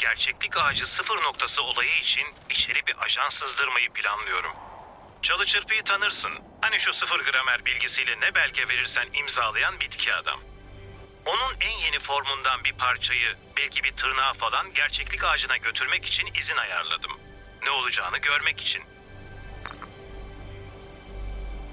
gerçeklik ağacı sıfır noktası olayı için içeri bir ajan sızdırmayı planlıyorum. Çalı çırpıyı tanırsın. Hani şu sıfır gramer bilgisiyle ne belge verirsen imzalayan bitki adam. Onun en yeni formundan bir parçayı, belki bir tırnağı falan gerçeklik ağacına götürmek için izin ayarladım. Ne olacağını görmek için.